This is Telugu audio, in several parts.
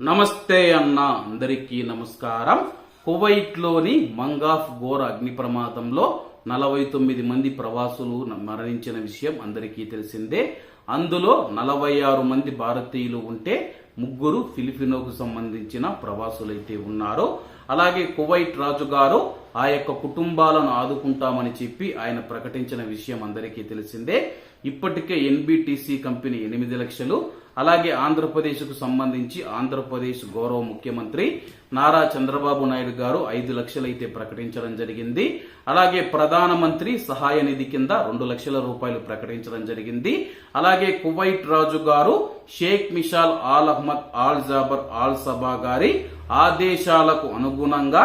నమస్తే అన్న అందరికీ నమస్కారం. కువైట్లోని మంగాఫ్ ఘోర అగ్ని ప్రమాదంలో నలభై తొమ్మిది మంది ప్రవాసులు మరణించిన విషయం అందరికీ తెలిసిందే. అందులో నలభై ఆరు మంది భారతీయులు ఉంటే ముగ్గురు ఫిలిపినోకు సంబంధించిన ప్రవాసులైతే ఉన్నారు. అలాగే కువైట్ రాజు గారు ఆ యొక్క కుటుంబాలను ఆదుకుంటామని చెప్పి ఆయన ప్రకటించిన విషయం అందరికీ తెలిసిందే. ఇప్పటికే ఎన్బిటిసి కంపెనీ ఎనిమిది లక్షలు అలాగే ఆంధ్రప్రదేశ్కు సంబంధించి ఆంధ్రప్రదేశ్ గౌరవ ముఖ్యమంత్రి నారా చంద్రబాబు నాయుడు గారు ఐదు లక్షలైతే ప్రకటించడం జరిగింది. అలాగే ప్రధానమంత్రి సహాయ నిధి కింద రెండు లక్షల రూపాయలు ప్రకటించడం జరిగింది. అలాగే కువైట్ రాజు గారు Sheikh Mishal Al Ahmad Al Jaber Al Sabah గారి ఆదేశాలకు అనుగుణంగా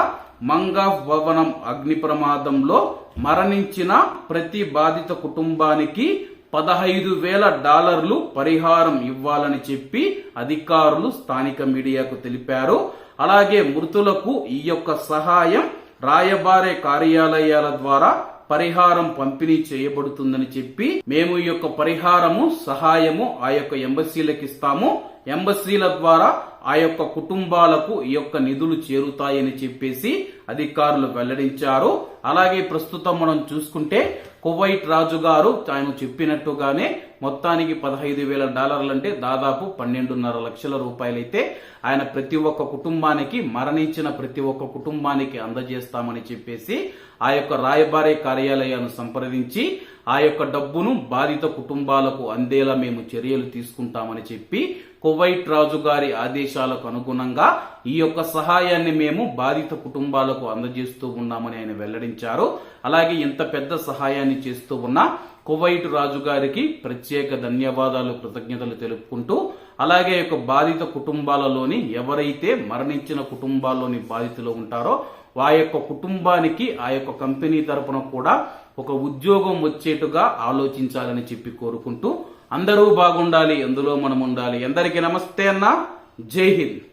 మంగాఫ్ భవనం అగ్ని ప్రమాదంలో మరణించిన ప్రతి బాధిత కుటుంబానికి పదహైదు వేల డాలర్లు పరిహారం ఇవ్వాలని చెప్పి అధికారులు స్థానిక మీడియాకు తెలిపారు. అలాగే మృతులకు ఈ యొక్క సహాయం రాయబారే కార్యాలయాల ద్వారా పరిహారం పంపిణీ చేయబడుతుందని చెప్పి మేము ఈ యొక్క పరిహారము సహాయము ఆ యొక్క ఎంబసీలకు ఇస్తాము. ఎంబసీల ద్వారా ఆ యొక్క కుటుంబాలకు ఈ యొక్క నిధులు చేరుతాయని చెప్పేసి అధికారులు వెల్లడించారు. అలాగే ప్రస్తుతం మనం చూసుకుంటే కువైట్ రాజు గారు ఆయన చెప్పినట్టుగానే మొత్తానికి పదహైదు వేల డాలర్లు అంటే దాదాపు పన్నెండున్నర లక్షల రూపాయలైతే ఆయన ప్రతి ఒక్క కుటుంబానికి మరణించిన ప్రతి ఒక్క కుటుంబానికి అందజేస్తామని చెప్పేసి ఆ యొక్క రాయబారి కార్యాలయాన్ని సంప్రదించి ఆ యొక్క డబ్బును బాధిత కుటుంబాలకు అందేలా మేము చర్యలు తీసుకుంటామని చెప్పి కువైట్ రాజు గారి ఆదేశాలకు అనుగుణంగా ఈ యొక్క సహాయాన్ని మేము బాధిత కుటుంబాలకు అందజేస్తూ ఉన్నామని ఆయన వెల్లడించారు. అలాగే ఇంత పెద్ద సహాయాన్ని చేస్తూ ఉన్న కువైట్ రాజు గారికి ప్రత్యేక ధన్యవాదాలు కృతజ్ఞతలు తెలుపుకుంటూ అలాగే యొక్క బాధిత కుటుంబాలలోని ఎవరైతే మరణించిన కుటుంబాల్లోని బాధితులు ఉంటారో ఆ యొక్క కుటుంబానికి ఆ యొక్క కంపెనీ తరపున కూడా ఒక ఉద్యోగం వచ్చేట్టుగా ఆలోచించాలని చెప్పి కోరుకుంటూ అందరూ బాగుండాలి అందులో మనం ఉండాలి అందరికీ నమస్తే అన్న. జై హింద్.